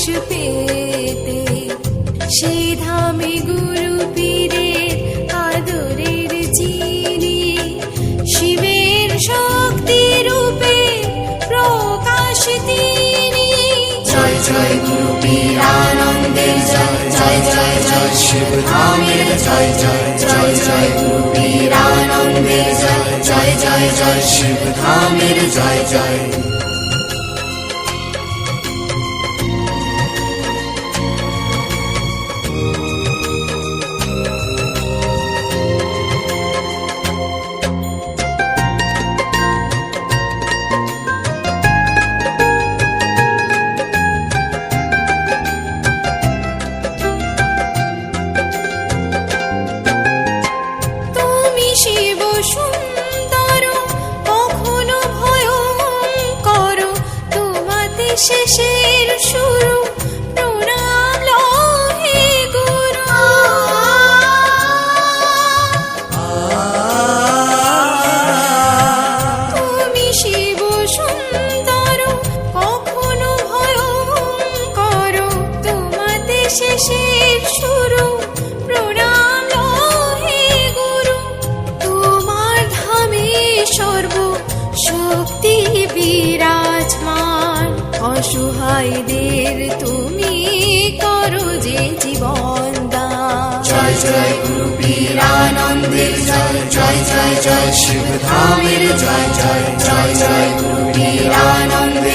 শিশু পেতে, সেই ধামে গুরু পীরের আদরের চিনি, শিবের শক্তি রূপে প্রকাশ তিনি। জয় জয় গুরু পীরানন্দের জয় জয় জয় জয় শিব ধামের জয় জয় জয় জয় গুরু পীরানন্দের জয় জয় জয় জয় শিব ধামের জয় জয়। অসহায়দের তুমি করো যে জীবন জয় জয় গুরু পীরানন্দের জয় জয় জয় জয় শিবধামের জয় জয় জয় জয় গুরু জয়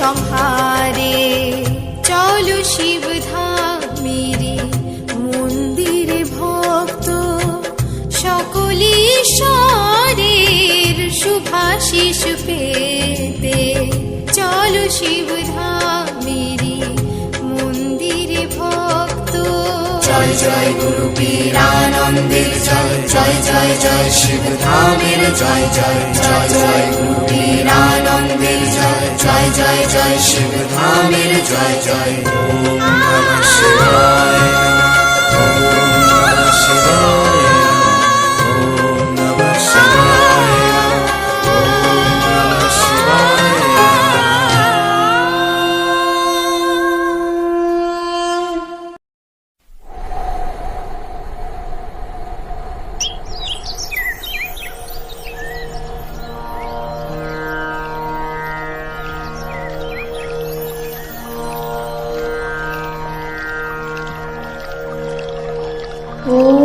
সংহারে। চলো শিব ধামেরে মন্দিরে ভক্ত, সকলি ঈশ্বরের শুভাশিস পেতে। চলো শিব ধামেরে মন্দিরে ভক্ত। জয় জয় গুরু পীরানন্দের জয় জয় জয় জয় শিব ধামের জয় জয় জয় জয় গুরু পীরানন্দের জয় জয় জয় শিব ধামের জয় জয় ওম নমঃ শিবায়। Oh.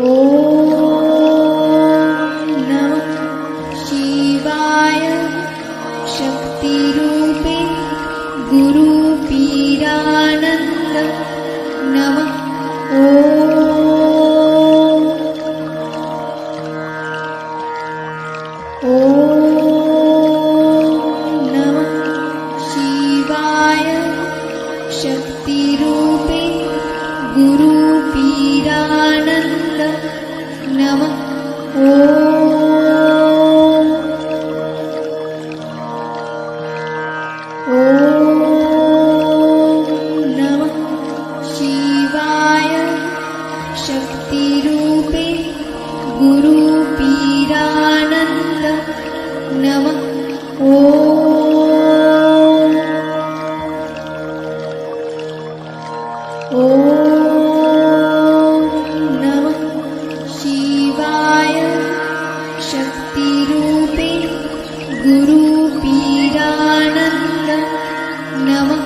ओ शिवाय शक्तिरूपे गुरुवीरानन्द नमः ॐ नमः शिवाय शक्तिरूपि गुरुपीराण नमः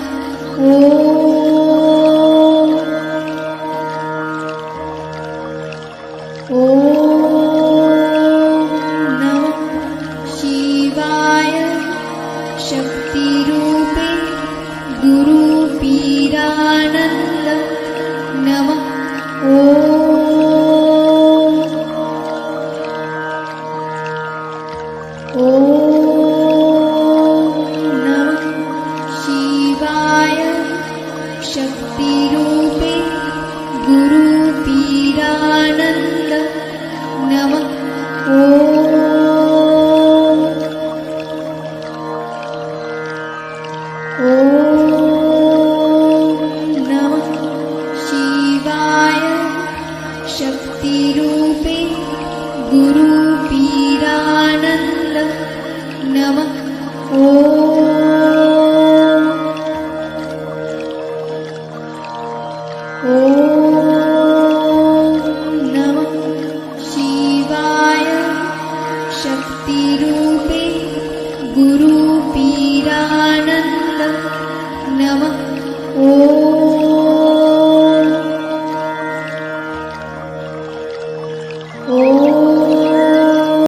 ॐ